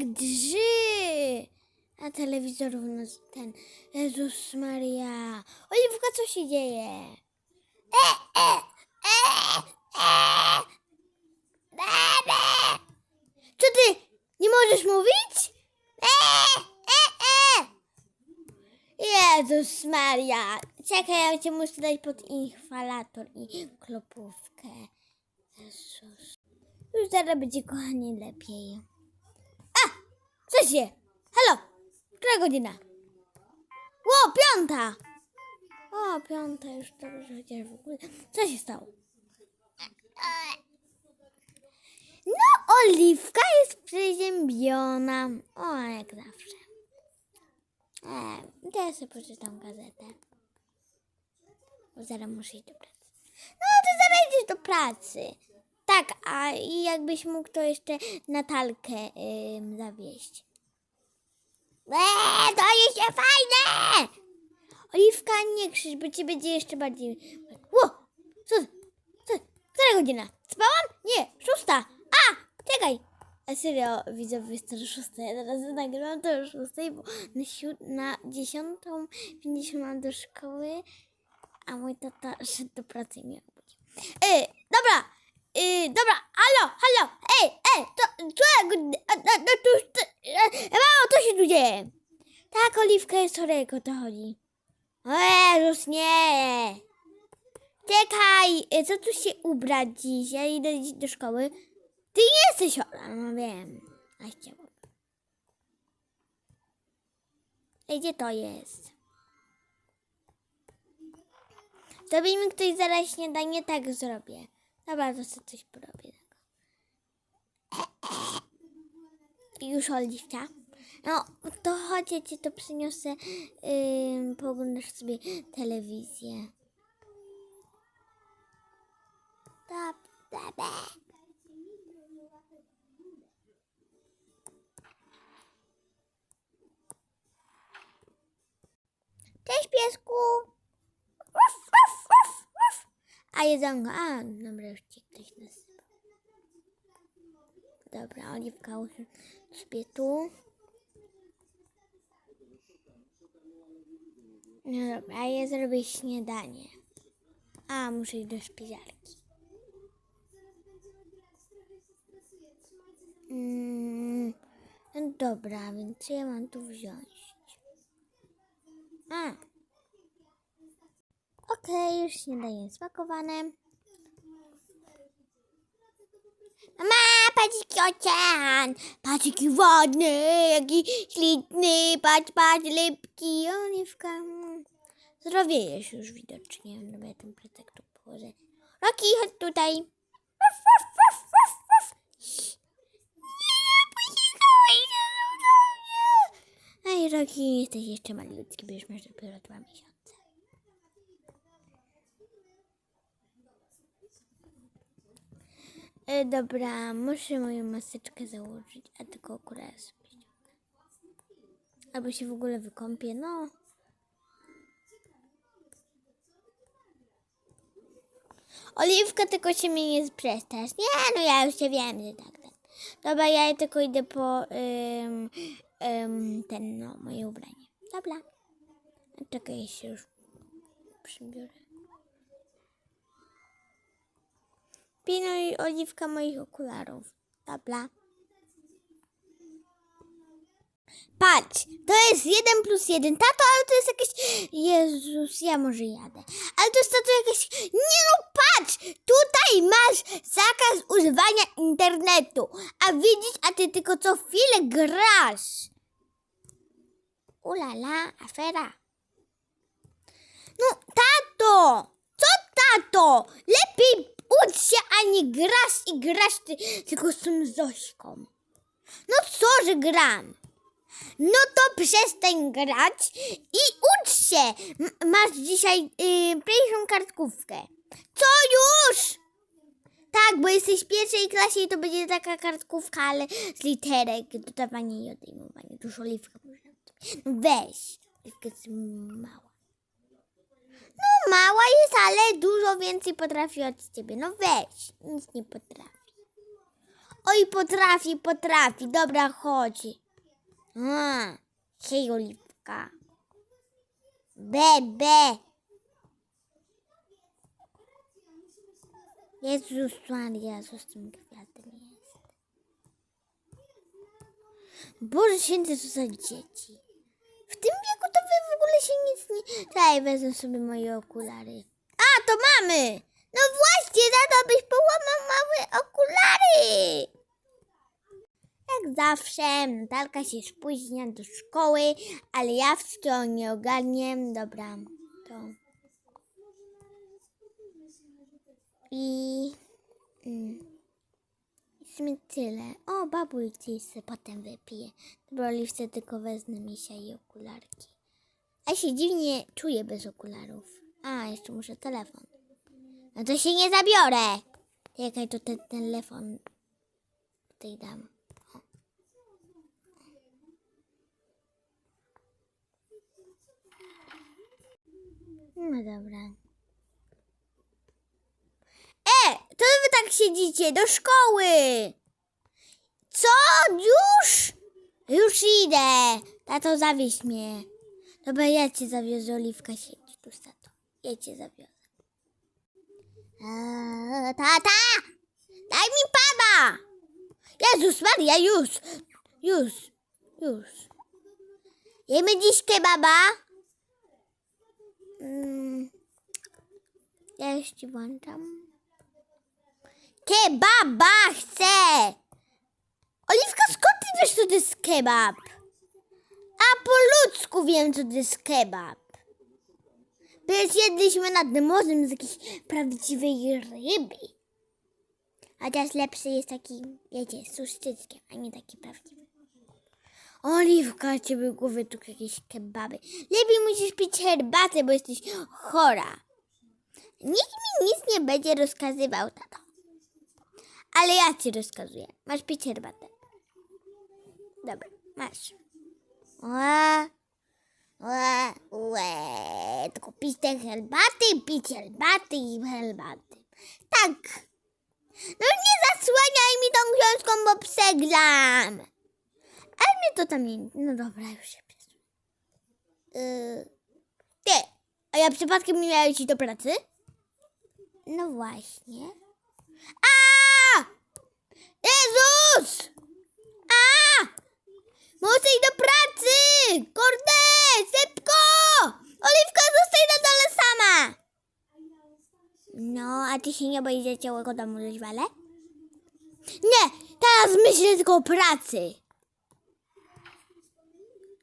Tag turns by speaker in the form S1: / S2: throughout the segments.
S1: tak drzy? A telewizor u nas ten. Jezus Maria. Oliwka, co się dzieje? E, e, e, e. Bebe. Co ty? Nie możesz mówić? E, e, e. Jezus Maria. Czekaj, ja cię muszę dać pod inhalator i klopówkę. Jezus. Już zaraz będzie kochanie lepiej. Co? Halo! Która godzina? Ło, piąta! O, piąta już dobrze, chociaż w ogóle. Co się stało? No, Oliwka jest przeziębiona. O, jak zawsze. E, ja sobie poczytam gazetę. Bo zaraz muszę iść do pracy. No, to zaraz idziesz do pracy. Tak, a i jakbyś mógł to jeszcze Natalkę ym, zawieść. Eee, to jest fajne! Oliwka, nie krzycz, bo ci będzie jeszcze bardziej... Ło! Co? Co? Która godzina? Spałam? Nie, szósta! A! Czekaj! A serio, widzowie, jest to szósta. Ja teraz nagrywam to o szóstej, bo na, siu- na dziesiątą pięćdziesiąt mam do szkoły, a mój tata szedł do pracy mnie obudzi. Ej, dobra! Ej, dobra, halo, halo! Ej, ej, to, godzina? A, a, a, to, to, e, Mamo, co się tu dzieje? Tak, Oliwka jest chorego, to chodzi. O Jezus, nie! Czekaj, e, co tu się ubrać dziś? Ja idę dziś do szkoły. Ty nie jesteś chora, no wiem. A chciałam. Ej, gdzie to jest? Zrobi mi ktoś zaraz śniadanie, tak zrobię. Dobra, to sobie coś porobię. Już Oliwcia. No, to chodź, ja to przyniosę. Yy, pooglądasz sobie telewizję. Da, da. Cześć piesku! Uf, uf, uf, uf. A jedzonko, a dobra, już ci ktoś nasypał. Dobra, Oliwka sobie tu. No dobra, ja zrobię śniadanie. A, muszę iść do szpizarki. Mm, no dobra, więc ja mam tu wziąć? A. Okej, już śniadanie spakowane. Mama, patrz jaki ocean! Patrz jaki wodny, jaki śliczny, patrz, patrz, lepki, oliwka. Mm. Zdrowiejesz już widocznie, bo ja ten plecak tu położę. Roki, chodź tutaj. Ruf, ruf, ruf, ruf, ruf. Nie, posikałeś się. Ej, Roki, jesteś jeszcze malutki, bo już masz dopiero dwa miesiące. E, dobra, muszę moją maseczkę założyć, a tylko okulary sobie. Albo się w ogóle wykąpię, no. Oliwka, tylko się mnie nie sprestasz. Nie, no ja już się wiem, że tak. tak. Dobra, ja tylko idę po ym, ym, ten, no, moje ubranie. Dobra. Czekaj, się już przybiorę. Pilnuj Oliwka moich okularów. Dobra. Patrz, to jest jeden plus jeden. Tato, ale to jest jakieś... Jezus, ja może jadę. Ale to jest tato jakieś... Nie no, patrz! Tutaj masz zakaz używania internetu. A widzisz, a ty tylko co chwilę grasz. Ulala, afera. No, tato! Co tato? Lepiej ucz grasz i grasz ty, tylko z tą Zośką. No co, że gram? No to przestań grać i ucz się. M- masz dzisiaj yy, pierwszą kartkówkę. Co już? Tak, bo jesteś w pierwszej klasie i to będzie taka kartkówka, ale z literek, dodawanie i odejmowanie. Już oliwka można. No weź, oliwka jest mała. No mała jest, ale dużo więcej potrafi od ciebie. No weź, nic nie potrafi. Oj, potrafi, potrafi. Dobra, chodź. A, hej, Oliwka. Be, be. Jezus Maria, co z tym kwiatem jest? Boże święty, co za dzieci. W tym wieku to wy ogóle się nic nie... Daj, wezmę sobie moje okulary. A, to mamy! No właśnie, za to byś połamał małe okulary! Jak zawsze, Natalka się spóźnia do szkoły, ale ja wszystkiego nie ogarnię. Dobra, to... I... Mm. W tyle. O, gdzieś se potem wypije. Dobra, Oliwce tylko wezmę misia i okularki. A się dziwnie czuję bez okularów. A, jeszcze muszę telefon. No to się nie zabiorę. Czekaj, to ten telefon tutaj dam. O. No dobra. E, to wy tak siedzicie do szkoły. Co? Już? Już idę. Tato, zawieź mnie. Dobra, ja cię zawiozę, Oliwka, siedź tu z tatą. Ja cię zawiozę. Eee, tata! Daj mi pada! Jezus Maria, już! Już, już. Jemy dziś kebaba? Mm, ja już ci włączam. Kebaba chcę! Oliwka, skąd ty wiesz, co to jest kebab? A po ludzku wiem, co to jest kebab. Przecież jedliśmy nad morzem z jakiejś prawdziwej ryby. Chociaż lepszy jest taki, wiecie, z suszczyckiem, a nie taki prawdziwy. Oliwka, ciebie głowy tu jakieś kebaby. Lepiej musisz pić herbatę, bo jesteś chora. Nikt mi nic nie będzie rozkazywał, tato. Ale ja ci rozkazuję. Masz pić herbatę. Dobra, masz. Ła, ła, łe. Tylko pić te herbaty, pić herbaty i herbaty. Tak. No nie zasłaniaj mi tą książką, bo przeglam. Ale mnie to tam nie... No dobra, już się przesunę. Yy, ty, a ja przypadkiem nie miałem iść do pracy? No właśnie. A! Jezus! A! Muszę iść do pracy! Kurde! Szybko! Oliwka, zostaj na dole sama! No, a ty się nie że całego domu rozwalę? Nie! Teraz myślę tylko o pracy.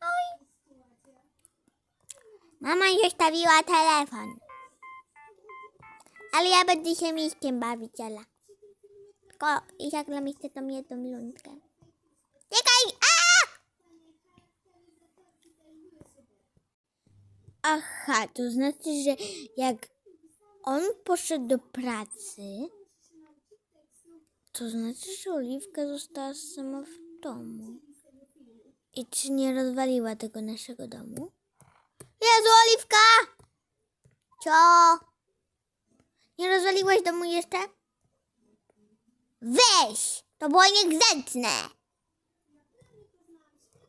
S1: Oj. Mama stawiła telefon. Ale ja będę się miskiem bawić, Ela. Tylko i dla mnie chcę tą jedną lundkę. Czekaj! A! Aha, to znaczy, że jak on poszedł do pracy, to znaczy, że Oliwka została sama w domu. I czy nie rozwaliła tego naszego domu? Jezu, Oliwka! Co? Nie rozwaliłaś domu jeszcze? Weź! To było niegrzeczne!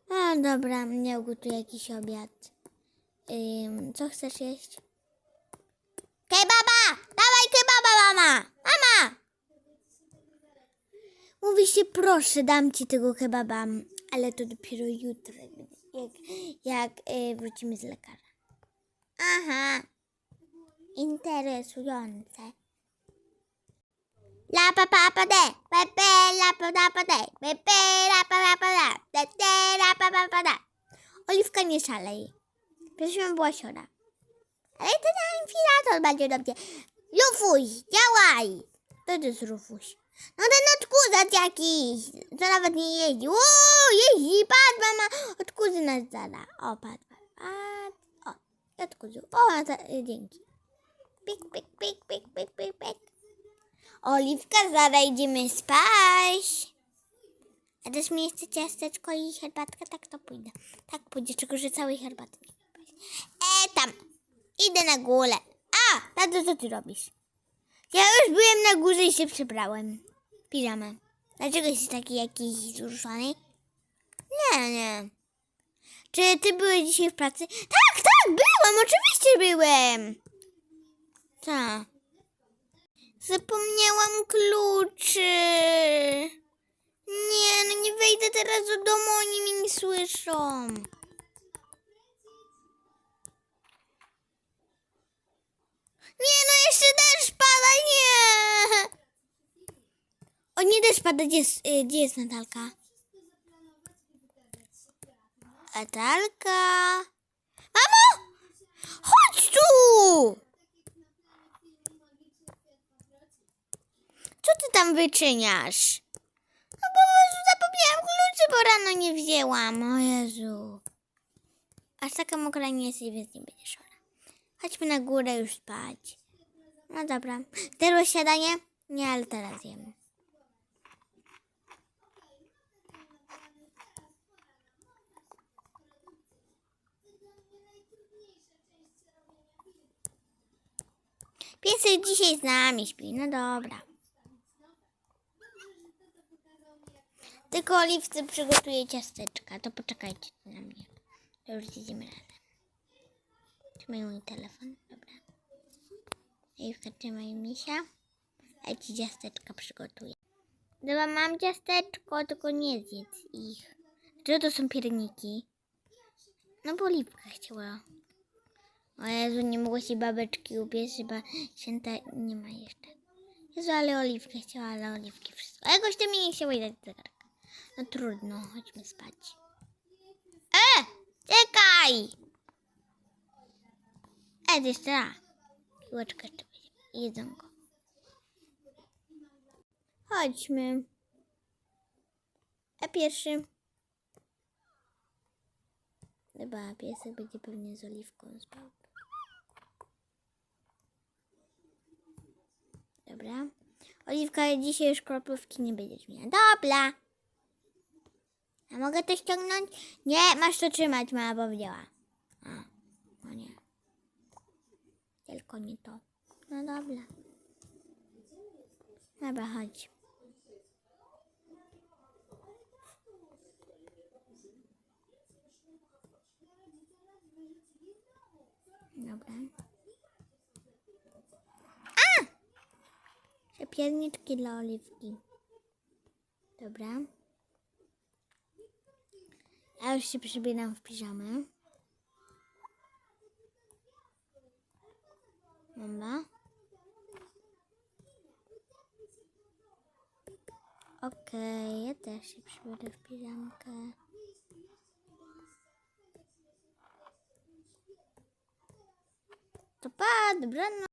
S1: A, dobra, nie ugotuję jakiś obiad. Ym, co chcesz jeść? Kebaba! Dawaj kebaba, mama! Mama! Mówi się, proszę, dam ci tego kebaba, ale to dopiero jutro, jak, jak y, wrócimy z lekarza. Aha, interesujące. La pa pa pa de, pe pe la pa da pa de, pe pe la pa la pa da, te te la pa pa pa da. Oliwka nie szalej. Pierwszym była siora. Ale to na inflator będzie dobrze. Lufuś, działaj! To jest Rufuś. No ten odkurzacz jakiś, co nawet nie jeździ. Uuu, jeździ, patrz mama, odkurzy nas zada. O, patrz, patrz, patrz. O, i odkurzył. O, to, y, dzięki. Pik, pik, pik, pik, pik, pik, pik. Oliwka, zaraz idziemy spać. A też mi jeszcze ciasteczko i herbatkę, tak to pójdę. Tak pójdzie, tylko że całej herbaty nie. E, tam. Idę na górę. A, tato, co ty robisz? Ja już byłem na górze i się przebrałem. Piżamę. Dlaczego jesteś taki jakiś wzruszony? Nie, nie. Czy ty byłeś dzisiaj w pracy? Tak, tak, byłam, oczywiście byłem. Tak. Zapomniałam kluczy. Nie, no nie wejdę teraz do domu, oni mnie nie słyszą. Nie, no jeszcze deszcz pada, nie. O, nie deszcz pada, gdzie jest, y, gdzie jest Natalka? Natalka. Mamo! Chodź tu! Co ty tam wyczyniasz? No prostu zapomniałam kluczy, bo rano nie wzięłam. O Jezu. Aż taka mokra nie jesteś, więc nie będziesz. Chodźmy na górę już spać. No dobra. Teraz śniadanie? Nie, ale teraz jem. Piesek dzisiaj z nami śpi. No dobra. Tylko oliwcy przygotuje ciasteczka. To poczekajcie na mnie. To już zjedziemy razem. Trzymaj mój telefon. Dobra. Oliwka, trzymaj misia. A ci ciasteczka przygotuję. Dobra, mam ciasteczko, tylko nie zjedz ich. Czy to są pierniki? No bo oliwka chciała. O Jezu, nie mogła się babeczki ubierz, chyba święta nie ma jeszcze. Jezu, ale oliwkę chciała, ale oliwki wszystko. A jakoś to mi nie chciało dać zegarka. No trudno, chodźmy spać. E! Czekaj! E, jeszcze raz. Piłeczka jeszcze jedzonko. Chodźmy. A pierwszy. Chyba piesek będzie pewnie z oliwką spał. Dobra. Oliwka, dzisiaj już kroplówki nie będziesz miała. Dobra. A mogę to ściągnąć? Nie, masz to trzymać, mama powiedziała. A, no nie. Tylko nie to. No dobra. Dobra, chodź. Dobra. A! Te pierniczki dla oliwki. Dobra. Ja już się przybieram w piżamę. Dobra. Okej, ja też się przybiorę w piżamkę. To pa, dobranoc.